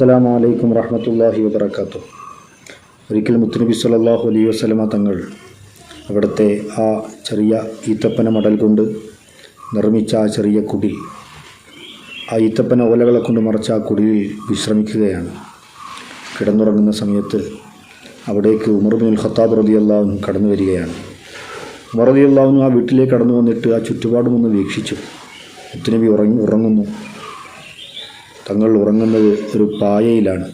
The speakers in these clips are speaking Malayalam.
അസ്സലാമു വലൈക്കും വറഹമത്തല്ലാഹി വബർക്കാത്തു ഒരിക്കൽ മുത്തുനബി സലാഹു അലൈഹി വസ്ലമ തങ്ങൾ അവിടുത്തെ ആ ചെറിയ ഈത്തപ്പന മടൽ കൊണ്ട് നിർമ്മിച്ച ആ ചെറിയ കുടിൽ ആ ഈത്തപ്പന ഓലകളെ കൊണ്ട് മറച്ച ആ കുടിലിൽ വിശ്രമിക്കുകയാണ്. കിടന്നുറങ്ങുന്ന സമയത്ത് അവിടേക്ക് ഉമർ ബിൻ ഖത്താബ് റതി അള്ളാഹുനും കടന്നു വരികയാണ്. ഉമർ റതി അള്ളാഹുനും ആ വീട്ടിലേക്ക് കടന്നു വന്നിട്ട് ആ ചുറ്റുപാടും ഒന്ന് വീക്ഷിച്ചു. മുത്തുനബി ഉറങ്ങി ഉറങ്ങുന്നു. തങ്ങൾ ഉറങ്ങുന്നത് ഒരു പായയിലാണ്.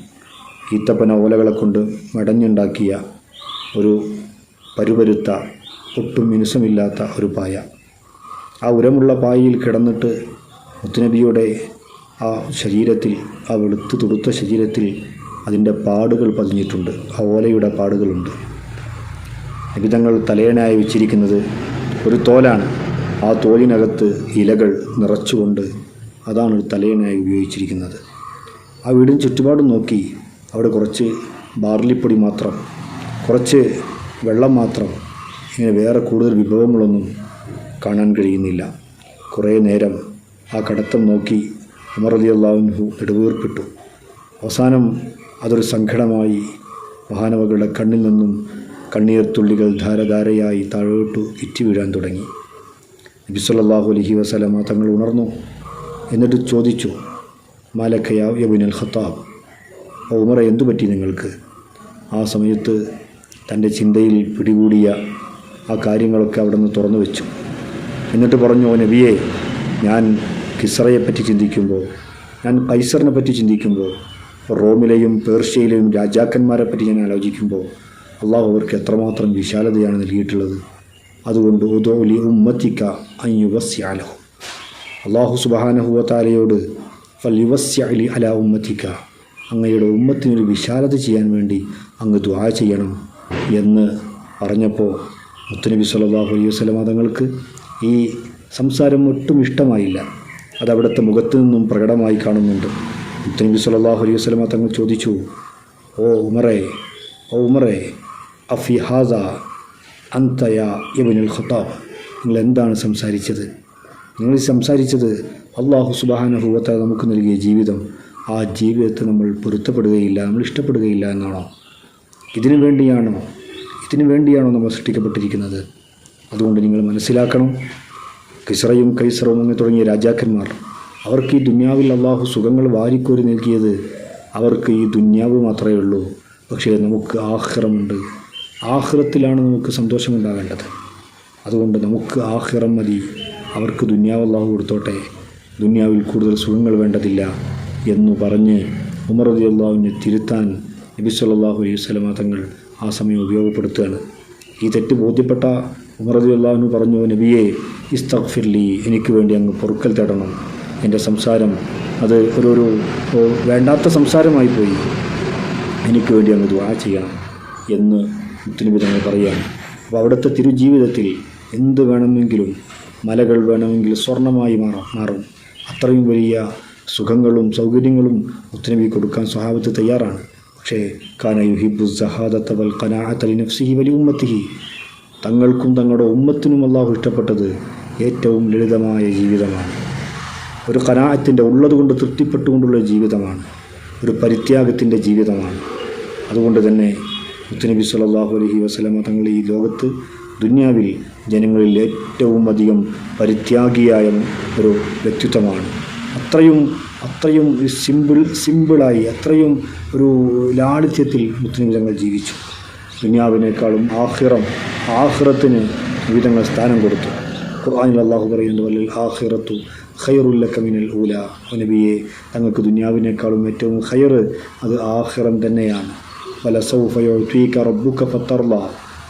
ഈത്തപ്പന ഓലകളെ കൊണ്ട് മെടഞ്ഞുണ്ടാക്കിയ ഒരു പരുപരുത്ത ഒട്ടും മിനുസമില്ലാത്ത ഒരു പായ. ആ ഉരമുള്ള പായയിൽ കിടന്നിട്ട് മുത്തുനബിയുടെ ആ ശരീരത്തിൽ ആ വെളുത്ത് തുടുത്ത ശരീരത്തിൽ അതിന്റെ പാടുകൾ പതിഞ്ഞിട്ടുണ്ട്. ആ ഓലയുടെ പാടുകളുണ്ട്. നിബിതങ്ങൾ തലയണയായി വെച്ചിരിക്കുന്നത് ഒരു തോലാണ്. ആ തോലിനകത്ത് ഇലകൾ നിറച്ചുകൊണ്ട് അതാണ് ഒരു തലയണയായി ഉപയോഗിച്ചിരിക്കുന്നത്. ആ വീടിന് ചുറ്റുപാടും നോക്കി അവിടെ കുറച്ച് ബാർലിപ്പൊടി മാത്രം കുറച്ച് വെള്ളം മാത്രം ഇങ്ങനെ വേറെ കൂടുതൽ വിഭവങ്ങളൊന്നും കാണാൻ കഴിയുന്നില്ല. കുറേ നേരം ആ കടത്തം നോക്കി ഉമർ അലി അള്ളാഹുൻഹു നെടുവീർപ്പിട്ടു അവസാനം അതൊരു സങ്കടമായി മഹാനവകളുടെ കണ്ണിൽ നിന്നും കണ്ണീർ തുള്ളികൾ ധാരധാരയായി താഴോട്ടു ഇറ്റി വീഴാൻ തുടങ്ങി നബിസ്വല്ലാഹു അലഹി വസല്ലമ തങ്ങൾ ഉണർന്നു. എന്നിട്ട് ചോദിച്ചു മാലക്കയ യബുനൽ ഖത്താബ് ഓ ഉമറ എന്തു പറ്റി നിങ്ങൾക്ക്? ആ സമയത്ത് തന്റെ ചിന്തയിൽ പിടികൂടിയ ആ കാര്യങ്ങളൊക്കെ അവിടെ നിന്ന് തുറന്നു വെച്ചു. എന്നിട്ട് പറഞ്ഞു "ഓ നബിയെ ഞാൻ കിസ്റയെപ്പറ്റി ചിന്തിക്കുമ്പോൾ ഞാൻ കൈസറിനെ പറ്റി ചിന്തിക്കുമ്പോൾ റോമിലെയും പേർഷ്യയിലെയും രാജാക്കന്മാരെ പറ്റി ഞാൻ ആലോചിക്കുമ്പോൾ അള്ളാഹു അവർക്ക് എത്രമാത്രം വിശാലതയാണ് നൽകിയിട്ടുള്ളത്. അതുകൊണ്ട് ഉദോലി ഉമ്മത്തിക്ക അയ്യുവസ്യാലഹു അള്ളാഹു സുബാനഹുവത്താലയോട് ഫൽ യുവസ്യലി അല ഉമ്മത്തിക്ക അങ്ങയുടെ ഉമ്മത്തിനൊരു വിശാലത ചെയ്യാൻ വേണ്ടി അങ്ങ് ദ്വാ ചെയ്യണം എന്ന് പറഞ്ഞപ്പോൾ മുത്തനബി സല്ലല്ലാഹു അലൈഹി വസല്ലമ തങ്ങൾക്ക് ഈ സംസാരം ഒട്ടും ഇഷ്ടമായില്ല. അതവിടുത്തെ മുഖത്ത് നിന്നും പ്രകടമായി കാണുന്നുണ്ട്. മുത്തനബി സല്ലല്ലാഹു അലൈഹി വസല്ലമ തങ്ങൾ ചോദിച്ചു ഓ ഉമറേ ഓ ഉമറേ അഫി ഹാദ അന്തയ ഇബിനുൽ ഖത്താബ് നിങ്ങൾ എന്താണ് സംസാരിച്ചത്? നിങ്ങൾ സംസാരിച്ചത് അള്ളാഹു സുബാനഹുവത്ത നമുക്ക് നൽകിയ ജീവിതം ആ ജീവിതത്തെ നമ്മൾ പൊരുത്തപ്പെടുകയില്ല നമ്മൾ ഇഷ്ടപ്പെടുകയില്ല എന്നാണോ? ഇതിനു വേണ്ടിയാണോ? ഇതിനു വേണ്ടിയാണോ നമ്മൾ സൃഷ്ടിക്കപ്പെട്ടിരിക്കുന്നത്? അതുകൊണ്ട് നിങ്ങൾ മനസ്സിലാക്കണം. കിസ്റയും കൈസറും അങ്ങനെ തുടങ്ങിയ രാജാക്കന്മാർ അവർക്ക് ഈ ദുന്യാവിൽ അള്ളാഹു സുഖങ്ങൾ വാരിക്കോരി നൽകിയത് അവർക്ക് ഈ ദുന്യാവ് മാത്രമേ ഉള്ളൂ. പക്ഷേ നമുക്ക് ആഹ്റമുണ്ട്. ആഹ്റത്തിലാണ് നമുക്ക് സന്തോഷമുണ്ടാകേണ്ടത്. അതുകൊണ്ട് നമുക്ക് ആഹ്റം മതി. അവർക്ക് ദുന്യാവ് അള്ളാഹു കൊടുത്തോട്ടെ. ദുന്യാവിൽ കൂടുതൽ സുഖങ്ങൾ വേണ്ടതില്ല എന്നു പറഞ്ഞ് ഉമർ അലി അള്ളാഹുവിനെ തിരുത്താൻ നബി സല്ലല്ലാഹു അലൈഹി സ്വലമ തങ്ങൾ ആ സമയം ഉപയോഗപ്പെടുത്തുകയാണ്. ഈ തെറ്റ് ബോധ്യപ്പെട്ട ഉമർ അലി അള്ളാഹുവിന് പറഞ്ഞു നബിയെ ഇസ്തഖ്ഫിർലി എനിക്ക് വേണ്ടി അങ്ങ് പൊറുക്കൽ തേടണം. എന്റെ സംസാരം അത് ഒരു ഒരു വേണ്ടാത്ത സംസാരമായി പോയി. എനിക്ക് വേണ്ടി അങ്ങ് ദുആ ചെയ്യണം എന്ന് മുത്തുനബി തങ്ങൾ പറയുകയാണ്. അപ്പോൾ അവിടുത്തെ തിരുജീവിതത്തിൽ എന്ത് വേണമെങ്കിലും മലകൾ വേണമെങ്കിൽ സ്വർണമായി മാറും മാറും. അത്രയും വലിയ സുഖങ്ങളും സൗകര്യങ്ങളും മുത്തനബി കൊടുക്കാൻ സ്വഭാവത്ത് തയ്യാറാണ്. പക്ഷേ കാന യുഹിബു സഹാദത്ത വൽ ഖനാഅത്ത ലിനഫ്സിഹി വലി ഉമ്മത്തിഹി. തങ്ങൾക്കും തങ്ങളുടെ ഉമ്മത്തിനും അള്ളാഹു ഇഷ്ടപ്പെട്ടത് ഏറ്റവും ലളിതമായ ജീവിതമാണ്. ഒരു കനാഹത്തിന്റെ ഉള്ളതുകൊണ്ട് തൃപ്തിപ്പെട്ടുകൊണ്ടുള്ള ജീവിതമാണ്. ഒരു പരിത്യാഗത്തിന്റെ ജീവിതമാണ്. അതുകൊണ്ട് തന്നെ മുത്തനബി സല്ലല്ലാഹു അലഹി വസ്ലമ തങ്ങൾ ഈ ലോകത്ത് ദുന്യാവിൽ ജനങ്ങളിൽ ഏറ്റവും അധികം പരിത്യാഗിയായ ഒരു വ്യക്തിത്വമാണ്. അത്രയും അത്രയും സിമ്പിൾ സിമ്പിളായി അത്രയും ഒരു ലാളിത്യത്തിൽ മുസ്ലിം ജനങ്ങൾ ജീവിച്ചു. ദുന്യാവിനേക്കാളും ആഹിറം ആഹിറത്തിന് വിധങ്ങൾ സ്ഥാനം കൊടുത്തു. ഖുർആാനിൽ അള്ളാഹു പറയുന്നത് പോലെ ആഹിറത്തു ഖൈറുല്ലക്ക മിനൽ ഊല. നബിയെ തങ്ങൾക്ക് ദുന്യാവിനേക്കാളും ഏറ്റവും ഖൈർ അത് ആഹിറം തന്നെയാണ്. വല സൗഫയൊഴീക്ക റബ്ബുക്ക ഫത്തർല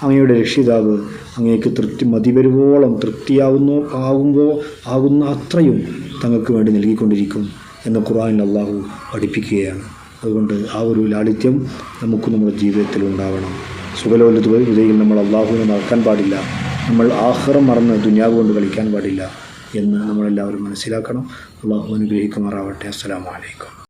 അങ്ങയുടെ രക്ഷിതാവ് അങ്ങേക്ക് തൃപ്തി മതി വരുവോളം തൃപ്തിയാവുന്നു ആകുമ്പോൾ ആകുന്ന അത്രയും തങ്ങൾക്ക് വേണ്ടി നൽകിക്കൊണ്ടിരിക്കും എന്ന് ഖുർആനിൽ അള്ളാഹു പഠിപ്പിക്കുകയാണ്. അതുകൊണ്ട് ആ ഒരു ലാളിത്യം നമുക്ക് നമ്മുടെ ജീവിതത്തിൽ ഉണ്ടാവണം. സുഖലോലിത വിധയിൽ നമ്മൾ അള്ളാഹുവിനെ മറക്കാൻ പാടില്ല. നമ്മൾ ആഹ്റം മറന്ന് ദുനിയാവ് കൊണ്ട് കളിക്കാൻ പാടില്ല എന്ന് നമ്മളെല്ലാവരും മനസ്സിലാക്കണം. അള്ളാഹു അനുഗ്രഹിക്കുമാറാവട്ടെ. അസ്സലാമു അലൈക്കും.